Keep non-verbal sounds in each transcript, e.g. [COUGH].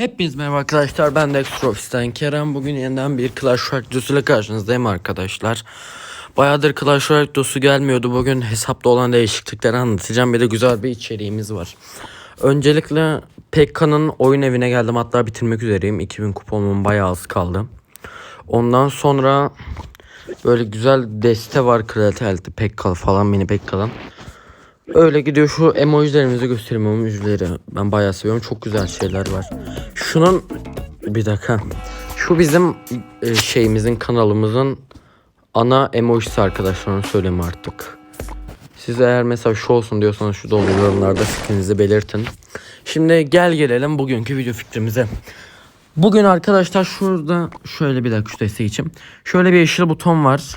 Hepiniz merhaba arkadaşlar ben Dexter Office'ten Kerem. Bugün yeniden bir Clash Royale videosuyla karşınızdayım arkadaşlar. Bayağıdır Clash Royale videosu gelmiyordu bugün hesapta olan değişiklikleri anlatacağım. Bir de güzel bir içeriğimiz var. Öncelikle Pekka'nın oyun evine geldim hatta bitirmek üzereyim. 2000 kuponum bayağı az kaldı. Ondan sonra böyle güzel deste var Kraliçe Pekka falan mini Pekka'dan Öyle gidiyor şu emojilerimizi göstereyim emojileri. Ben bayağı seviyorum. Çok güzel şeyler var. Şunun bir dakika. Şu bizim e, şeyimizin kanalımızın ana emojisi arkadaşlar onu söyleyeyim artık. Siz eğer mesela şu olsun diyorsanız şu dolu yorumlarda fikrinizi belirtin. Şimdi gel gelelim bugünkü video fikrimize. Bugün arkadaşlar şurada şöyle bir dakika şu desteği için. Şöyle bir yeşil buton var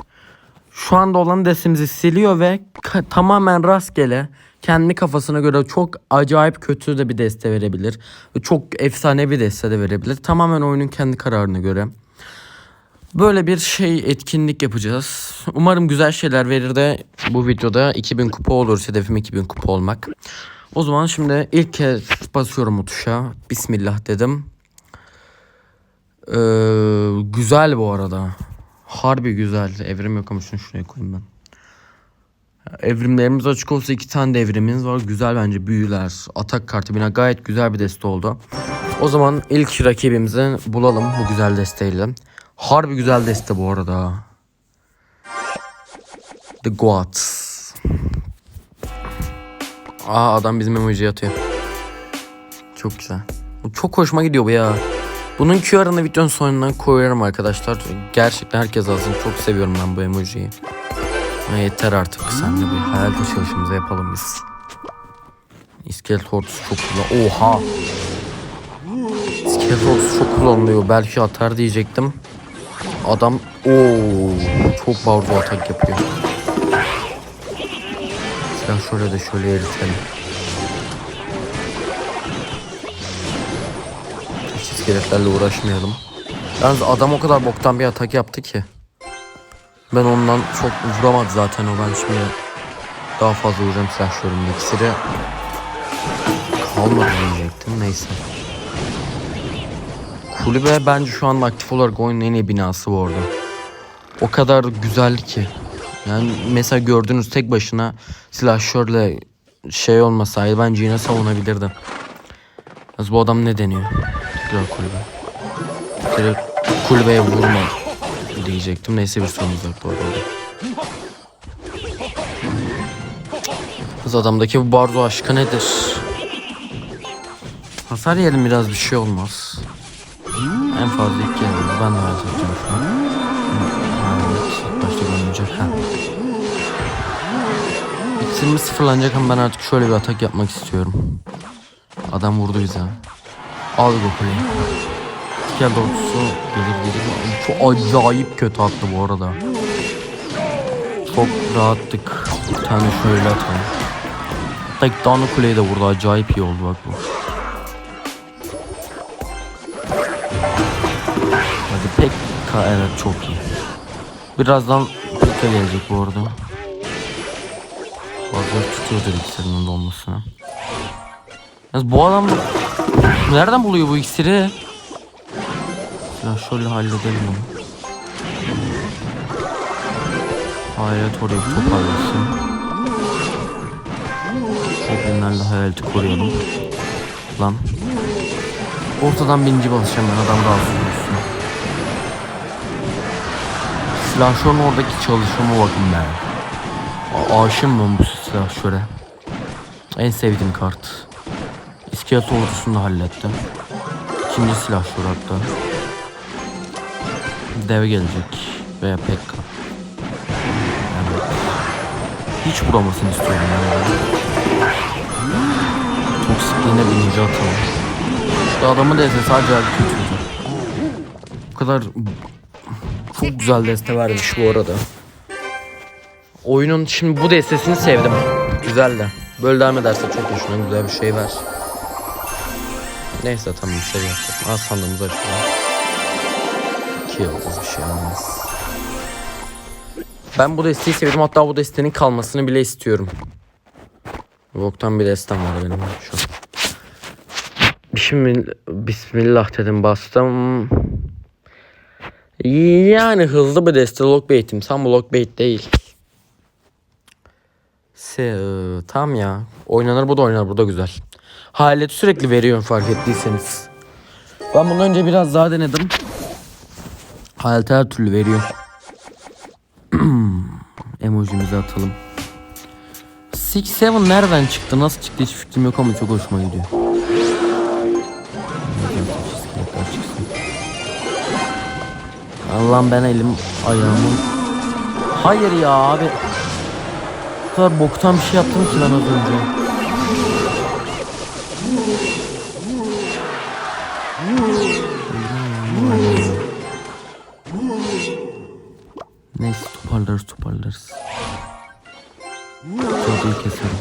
şu anda olan destemizi siliyor ve tamamen rastgele kendi kafasına göre çok acayip kötü de bir deste verebilir. Ve Çok efsane bir deste de verebilir. Tamamen oyunun kendi kararına göre. Böyle bir şey etkinlik yapacağız. Umarım güzel şeyler verir de bu videoda 2000 kupa olur. Hedefim 2000 kupa olmak. O zaman şimdi ilk kez basıyorum o tuşa. Bismillah dedim. Ee, güzel bu arada. Harbi güzel. Evrim yok ama şunu şuraya koyayım ben. Evrimlerimiz açık olsa iki tane de evrimimiz var. Güzel bence büyüler. Atak kartı bina gayet güzel bir deste oldu. O zaman ilk rakibimizi bulalım bu güzel desteyle. Harbi güzel deste bu arada. The Goats. Aa adam bizim emoji atıyor. Çok güzel. Bu Çok hoşuma gidiyor bu ya. Bunun QR'ını videonun sonuna koyarım arkadaşlar. Gerçekten herkes alsın. Çok seviyorum ben bu emojiyi. Ha, yeter artık. Sen de bir hayal çalışımızı yapalım biz. İskelet ordusu çok kullan... Oha! İskelet ordusu çok kullanılıyor. Belki atar diyecektim. Adam... Oo, çok barzo atak yapıyor. Silah şöyle de şöyle eritelim. İskeletlerle uğraşmayalım. Yalnız adam o kadar boktan bir atak yaptı ki. Ben ondan çok vuramadı zaten o ben şimdi daha fazla vuracağım silahşörümün iksiri. Kalmadı diyecektim neyse. Kulübe bence şu an aktif olarak oyunun en iyi binası bu arada. O kadar güzel ki. Yani mesela gördüğünüz tek başına silahşörle şey olmasaydı bence yine savunabilirdim. Yalnız bu adam ne deniyor? Güzel kulübe. Direkt kulübeye vurma diyecektim. Neyse bir sorunumuz yok bu arada. Kız adamdaki bu barzo aşkı nedir? Hasar yiyelim biraz bir şey olmaz. En fazla iki yerim. Ben de hayal edeceğim şu an. İlk sıfırlanacak ama ben artık şöyle bir atak yapmak istiyorum. Adam vurdu bize. Al bu kuleyi. Gel doğrusu gelir gelir. Çok acayip kötü attı bu arada. Çok rahattık. Bir tane şöyle atalım. Tek tane kuleyi de vurdu. Acayip iyi oldu bak bu. Hadi Pekka evet çok iyi. Birazdan Pekka gelecek bu arada. Fazla tutuyordur ikisinin dolmasını. Yalnız bu adam nereden buluyor bu iksiri? Ya şöyle halledelim onu. Hayalet orayı toparlasın. Goblinlerle hayaleti koruyalım. Lan. Ortadan birinci basacağım ben adam rahatsız olsun. Silahşörün oradaki çalışıma bakın be. A- Aşığım ben bu silahşöre. En sevdiğim kart. İskelet ordusunu da hallettim. İkinci silahşör hatta. Dev gelecek veya Pekka. Evet. Hiç vuramasını istiyorum yani. Toksikliğine binince atalım. Şu adamın destesi acayip kötüydü. Bu kadar çok güzel deste vermiş bu arada. Oyunun şimdi bu destesini sevdim. Güzel de. Böyle devam ederse çok hoşuma güzel bir şey ver. Neyse tamam seviyorum. Az sandığımız açalım. İki yıldız bir şey. Ben bu desteği sevdim hatta bu destenin kalmasını bile istiyorum. Boktan bir destem var benim şu an. Bismillah, Bismillah dedim bastım. Yani hızlı bir deste lockbait'im. Tam lockbait değil. Se tam ya. Oynanır bu da oynanır bu da güzel. Halet sürekli veriyorum fark ettiyseniz. Ben bundan önce biraz daha denedim. Halet her türlü veriyor. [CLEARS THROAT] Emojimizi atalım. Six Seven nereden çıktı? Nasıl çıktı hiç fikrim yok ama çok hoşuma gidiyor. Allah'ım ben elim ayağımı Hayır ya abi Bu kadar boktan bir şey yaptım ki ben az önce toparlarız toparlarız Cadıyı keserim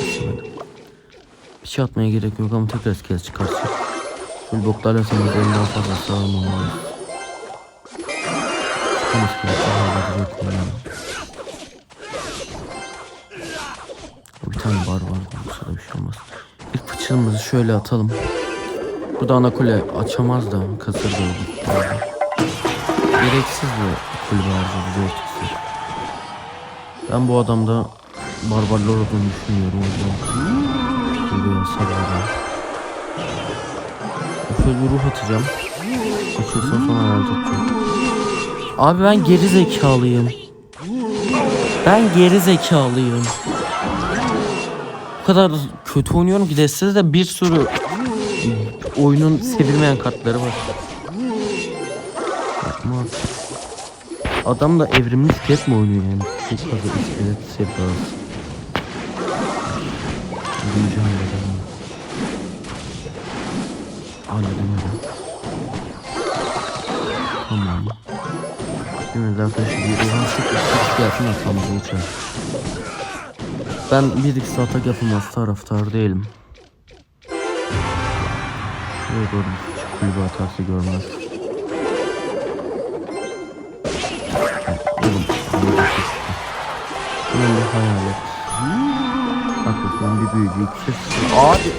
Kesemedim. Bir şey atmaya gerek yok ama tekrar iskelet çıkartacak Full boklarla temizlerim daha fazla sağlamam lazım. Çıkan iskeletler halledecek yani. Bir tane bar var. Olsa da bir şey olmaz. İlk fıçığımızı şöyle atalım. Burada ana kule açamaz da kasır da olur. Gereksiz bir kulübe harcadı. Gereksiz. Ben bu adamda barbarlar olduğunu düşünüyorum. O yüzden kulübeye sabırlar. Şöyle bir ruh atacağım. Açılsa sonra herhalde atacağım. Abi ben geri zekalıyım. Ben geri zekalıyım. Bu kadar kötü oynuyorum ki destede de bir sürü oyunun sevilmeyen kartları var. Yapma. Adam da evrimli iskelet mi oynuyor yani? Çok fazla iskelet sevdası. Büyücü halledemem. Halledemedim. Tamam. Şimdi arkadaşlar bir ruhun sık sık yapın atmamızı geçer. Ben bir iki atak yapılmaz taraftar değilim. Şuraya doğru bir küçük görmez. Bir hayalet. Haklısın bir büyücü ikisi. Abi.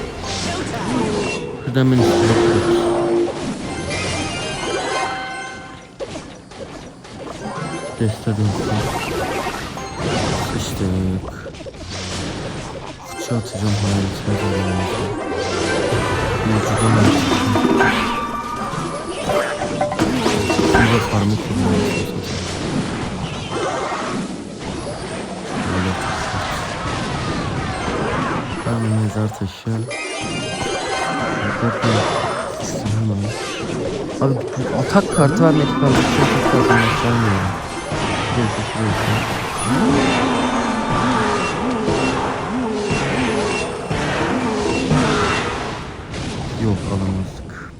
Şuradan beni sıkıntı. Deste dönsün. Sıçtık. Fıçı atacağım hayaletine doğru lazım. Mevcuda mı Bir de farmı kullanıyorsun. Mezar taşı. Bakın. İstemem. Abi bu atak kartı vermek ben bir şey çok fazla istemiyorum. Şuraya şuraya. Yok alamazdık.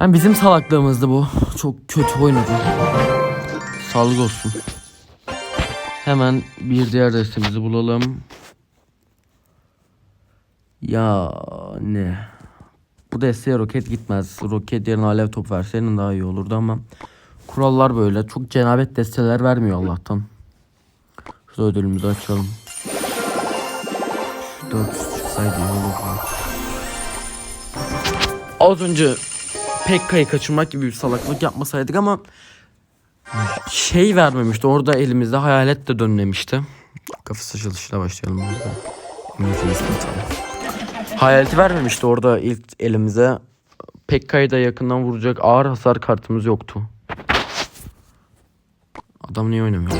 Yani bizim salaklığımızdı bu. Çok kötü oynadı. Sağlık olsun. Hemen bir diğer destemizi bulalım. Ya ne? Bu desteye roket gitmez. Roket yerine alev top verseydin daha iyi olurdu ama kurallar böyle. Çok cenabet desteler vermiyor Allah'tan. Şurada ödülümüzü açalım. Şu 400 çıksaydı iyi olurdu. Az önce Pekka'yı kaçırmak gibi bir salaklık yapmasaydık ama şey vermemişti. Orada elimizde hayalet de dönmemişti. Kafası açılışıyla başlayalım. Burada. Hayaleti vermemişti orada ilk elimize. Pekka'yı da yakından vuracak ağır hasar kartımız yoktu. Adam niye oynamıyor?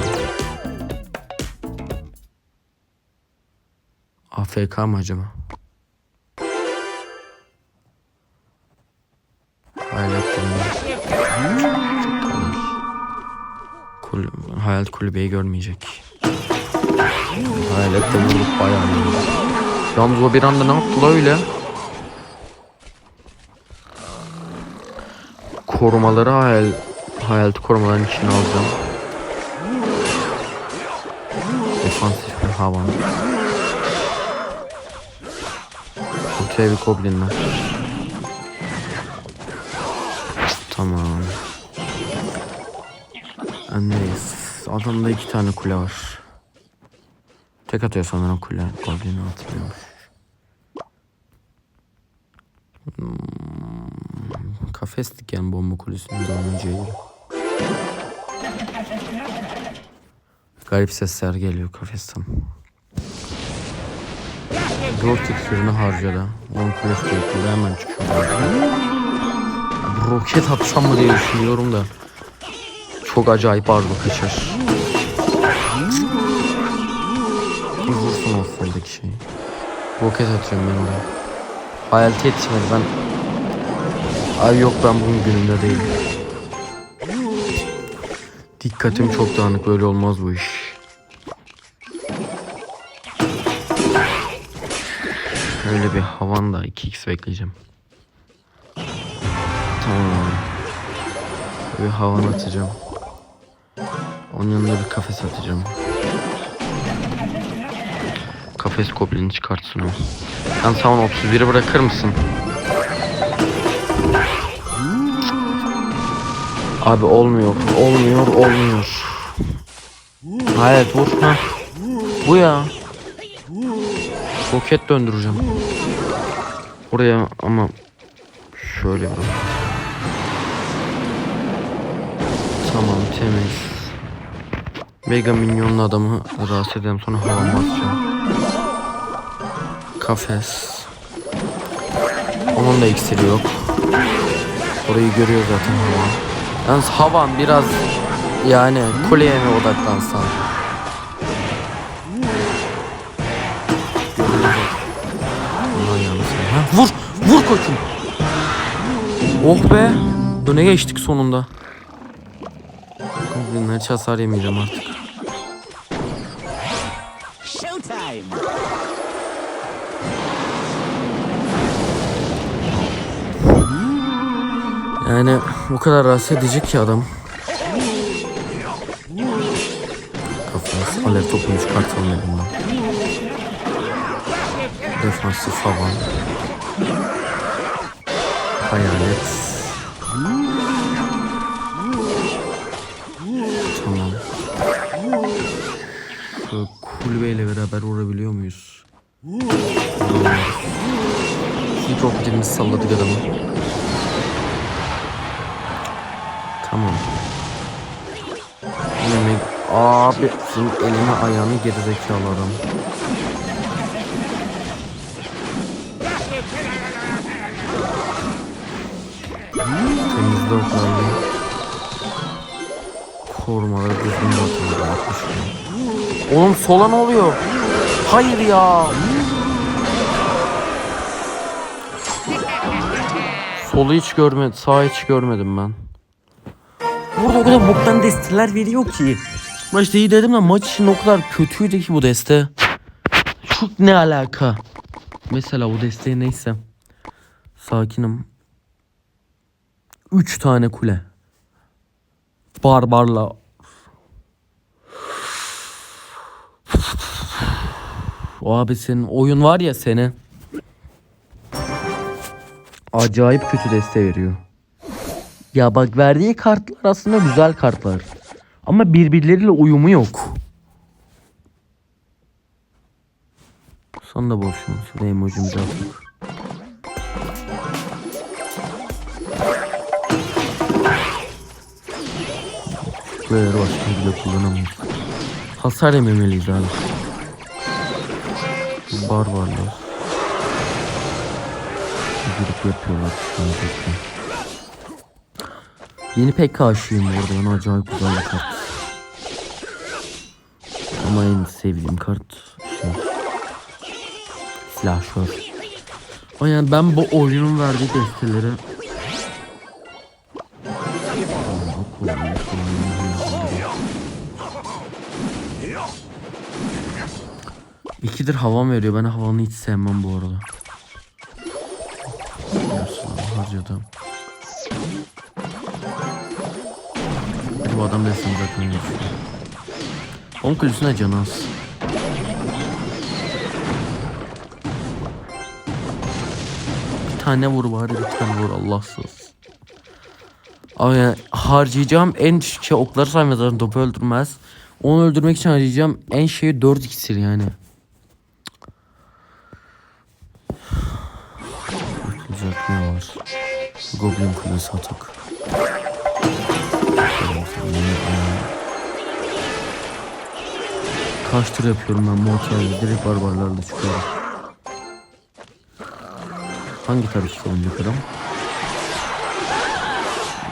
AFK mı acaba? Hayalet kulübe. Kul Hayalet kulübeyi görmeyecek. Hayalet de bayağı. Yalnız o bir anda ne yaptı la öyle? Korumaları hayal hayaleti korumaların içine alacağım. Defansif bir havan. Ortaya bir. Tamam. Adamda iki tane kule var. Tek atıyor sanırım kule. Goblini atmıyor. Hmm, kafes diken bomba kulesinin döneceği. Garip sesler geliyor kafesten. Roket yerine harcadı. 10 kule sürekli hemen çıkıyor. Roket atsam mı diye düşünüyorum da. Çok acayip argo kaçar. Bir vursun o soldaki şeyi. Roket atıyorum ben oraya. Hayalete yetişmedi ben. Ay yok ben bugün günümde değilim. Dikkatim çok dağınık böyle olmaz bu iş. Öyle bir havan da 2x bekleyeceğim. Tamam. Bir havan atacağım. Onun yanında bir kafes atacağım. Kafes goblini çıkartsın o. Sen savan 31'i bırakır mısın? Abi olmuyor, olmuyor, olmuyor. Hayır vur ha. Bu ya. Roket döndüreceğim. Oraya ama şöyle bir. Tamam temiz. Mega minyonlu adamı rahatsız edeyim sonra havan basacağım. Kafes. Onun da iksiri yok. Orayı görüyor zaten havan. Yalnız havan biraz yani kuleye mi odaklansan? Vur! Vur koçum! Oh be! Öne geçtik sonunda. Goblinler hiç hasar yemeyeceğim artık. Yani o kadar rahatsız edici ki adam. Kafası alev topunu çıkartalım elimden. Defansif falan. Hayalet. Şu kulübeyle beraber vurabiliyor muyuz? İlk roketimizi salladık adamı. Tamam. Yemek... Abi senin eline ayağını gerizekalı adam. Temizle oklarla. Korumaları düzgün. 60 lira. Oğlum sola ne oluyor? Hayır ya. Solu hiç görmedim. Sağ hiç görmedim ben. Burada o kadar boktan desteler veriyor ki. Maçta iyi dedim de maç için o kadar kötüydü ki bu deste. Çok ne alaka? Mesela o desteği neyse. Sakinim. 3 tane kule. Barbarla. O abi senin oyun var ya seni. Acayip kötü deste veriyor. Ya bak verdiği kartlar aslında güzel kartlar. Ama birbirleriyle uyumu yok. Son da boş şans. Şurada emojimizi attık. Böyle başka bile kullanamıyoruz. Hasar yememeliyiz abi. Barbarlar. Girip yapıyorlar. Bekle. Yeni pek aşığım bu arada. Bana acayip güzel bir kart. Ama en sevdiğim kart şey. Silahşör. Ama yani ben bu oyunun verdiği desteleri İkidir havan veriyor. Ben havanı hiç sevmem bu arada. Biliyorsun harcadım. Bu adam desin zaten. Onun kulüsüne canı az. Bir tane vur bari bir tane vur Allahsız. Ama yani harcayacağım en şey okları saymadan topu öldürmez. Onu öldürmek için harcayacağım en şey 4 iksir yani. yapılacak ne var? Goblin kulesi atak. Kaç tur yapıyorum ben Mortial'de direkt barbarlarla çıkıyorum. Hangi tarih olacak adam?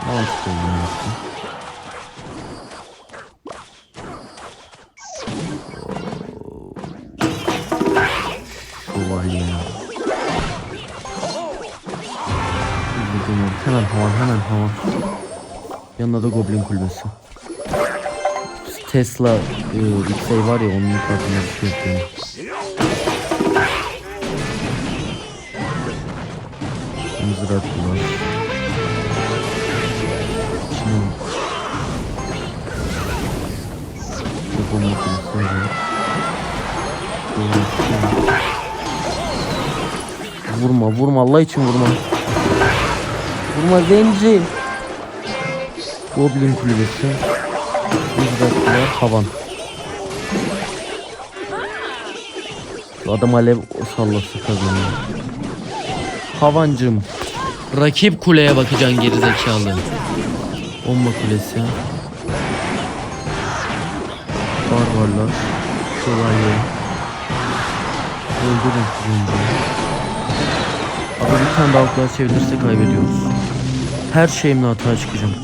Mantıklı olduğunu onu. Hemen havan. Yanına da Goblin kulübesi. Tesla e, X-Ray var ya onun kartına bir şey yapıyorum. Mızrak var. Şimdi Goblin kulübesi var. Vurma vurma Allah için vurma. Vurma zenci. Goblin kulübesi. Mızraklar havan. Şu adam alev sallası kazanıyor. Havancım. Rakip kuleye bakacaksın gerizekalı. Bomba kulesi. Barbarlar. Şövalye. Öldürün kızınca. Abi bir tane daha oklar çevirirse kaybediyoruz. Her şeyimle hata çıkacağım.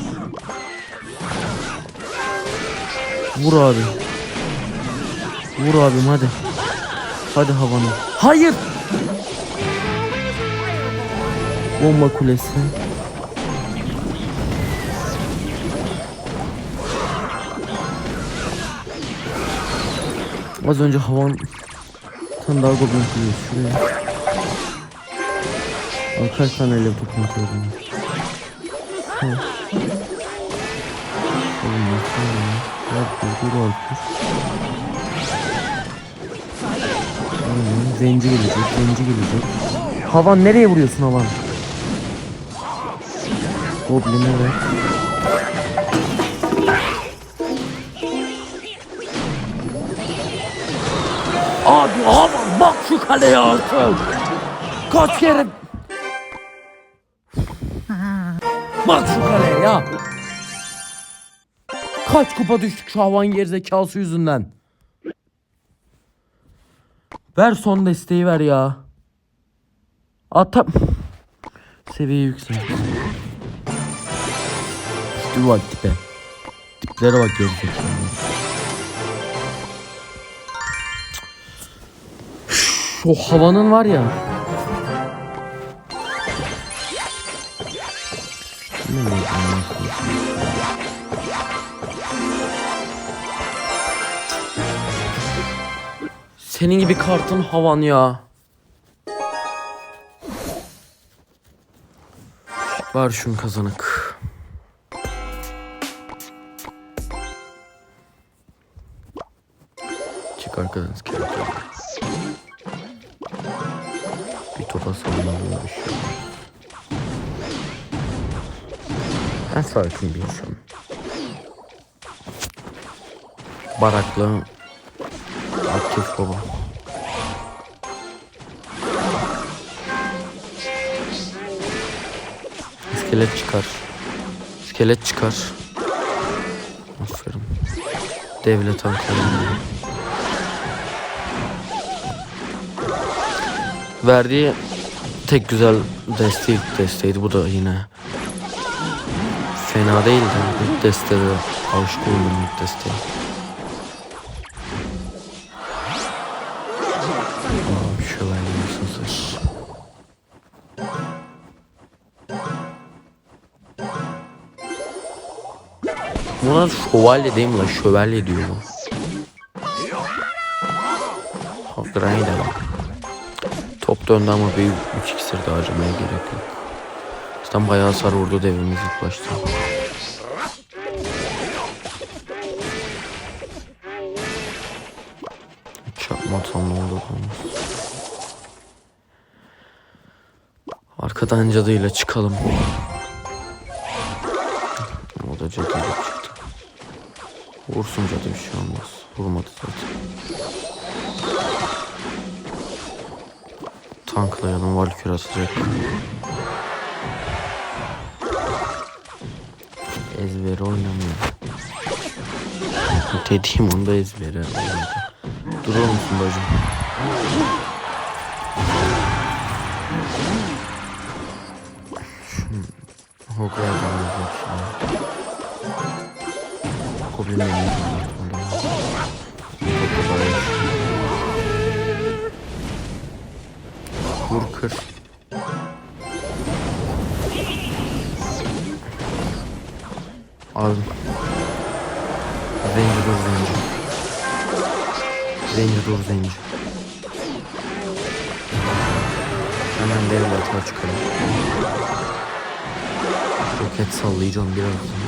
Vur abi. Vur abim hadi. Hadi havanı. Hayır. Bomba kulesi. Az önce havan tane daha goblin kuruyor şuraya. Kaç tane ele dokunuyorum. Ha. Dur. Aynen, zenci gelecek, zenci gelecek. Havan nereye vuruyorsun Havan? Goblin evet. Abi Havan bak şu kaleye artık. Kaç kere... Bak şu kaleye ya. Kaç kupa düştük şu havan gerizekalısı yüzünden. Ver son desteği ver ya. Ata... Seviye yüksek. Dur bak tipe. Tiplere bak gerizekalı. Şu havanın var ya. Senin gibi kartın havan ya. Var şun kazanık. Çık arkadan iskelet Bir topa sallanıyor bir şey. Ben sakin bir insanım. Baraklı aktif baba. İskelet çıkar. İskelet çıkar. Aferin. Devlet Ankara'nın. Verdiği tek güzel desteği desteğiydi bu da yine. Fena değildi. İlk destede aşık oldum desteğe. Aa, şövalye nasıl sır. Buna şövalye değil mi lan? Şövalye diyor bu. De lan. Top döndü ama büyük 3 iksir de harcamaya gerek yok. Zaten bayağı hasar vurdu devimiz ilk başta. Arkadan cadıyla çıkalım. O da cadıyla çıktı. Vursun cadı bir şey olmaz. Vurmadı zaten. Tanklayalım Valkür atacak. Ezberi oynamıyor. Dediğim onda ezberi. Durur musun bacım? Hogwarts'a alacak şimdi. Goblin menüyü anlatmadım. Vur kır. Aldım. Zenci dur zenci. Zenci dur zenci. Hemen derin atma çıkalım. Roket sallayacağım birazdan.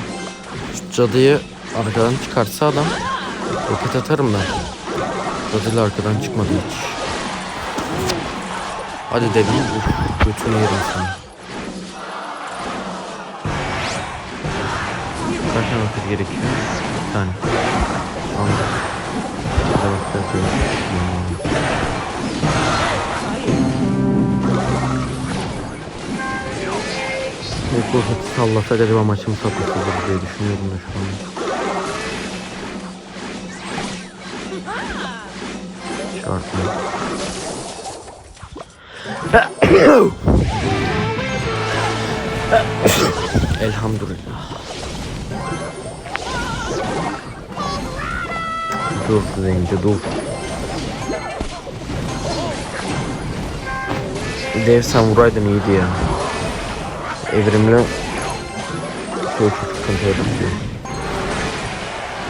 Şu cadıyı arkadan çıkarsa adam roket atarım ben. Cadıyla arkadan çıkmadı hiç. Hadi dedim. Götünü yerim seni. Kaç tane roket gerekiyor? Bir tane. Tamam. Hadi bakalım. İlk roketi sallasak acaba maçımı sapıtırdı diye düşünüyorum da şu an. Çarpma. Elhamdülillah. Dur zenci dur. Dev sen vuraydın iyiydi ya. Evrimli çok çok sıkıntı yaratıyor.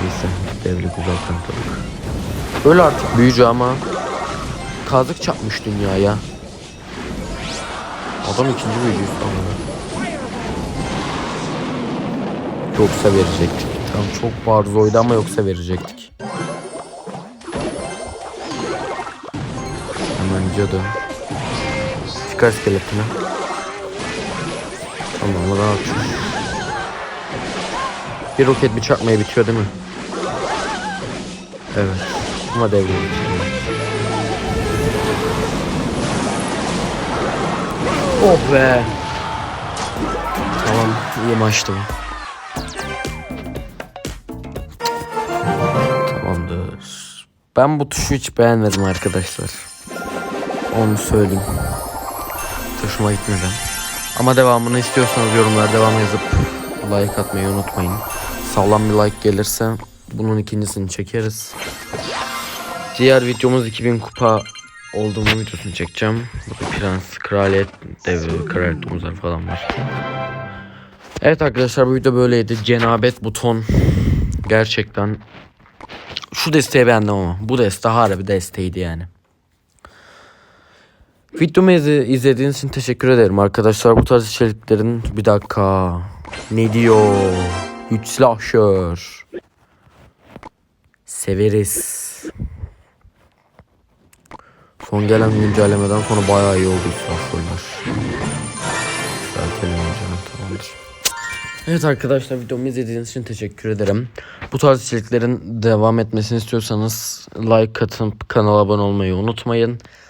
Neyse devlet uzaktan tabii. Öyle artık büyücü ama kazık çarpmış dünyaya. Adam ikinci büyücü sonra. Yoksa verecektik. Tamam çok barzoydu ama yoksa verecektik. Hemen cadı. Çıkar iskeletini. Tamam rahat. Bir roket bir çarpmaya bitiyor değil mi? Evet. Ama devre Oh be. Tamam iyi maçtı bu. Tamamdır. Ben bu tuşu hiç beğenmedim arkadaşlar. Onu söyleyeyim. Hoşuma gitmedi. Ama devamını istiyorsanız yorumlara devam yazıp like atmayı unutmayın. Sağlam bir like gelirse bunun ikincisini çekeriz. Diğer videomuz 2000 kupa olduğumu videosunu çekeceğim. Burada prens, kraliyet, devi, kraliyet domuzlar falan var. Evet arkadaşlar bu video böyleydi. Cenabet buton gerçekten şu desteği beğendim ama bu deste harbi desteğiydi yani. Videomu izle- izlediğiniz için teşekkür ederim arkadaşlar. Bu tarz içeriklerin bir dakika. Ne diyor? Üç slasher. Severiz. Son gelen güncellemeden sonra bayağı iyi oldu slasherlar. Canım tamamdır. Evet arkadaşlar videomu izlediğiniz için teşekkür ederim. Bu tarz içeriklerin devam etmesini istiyorsanız like atıp kanala abone olmayı unutmayın.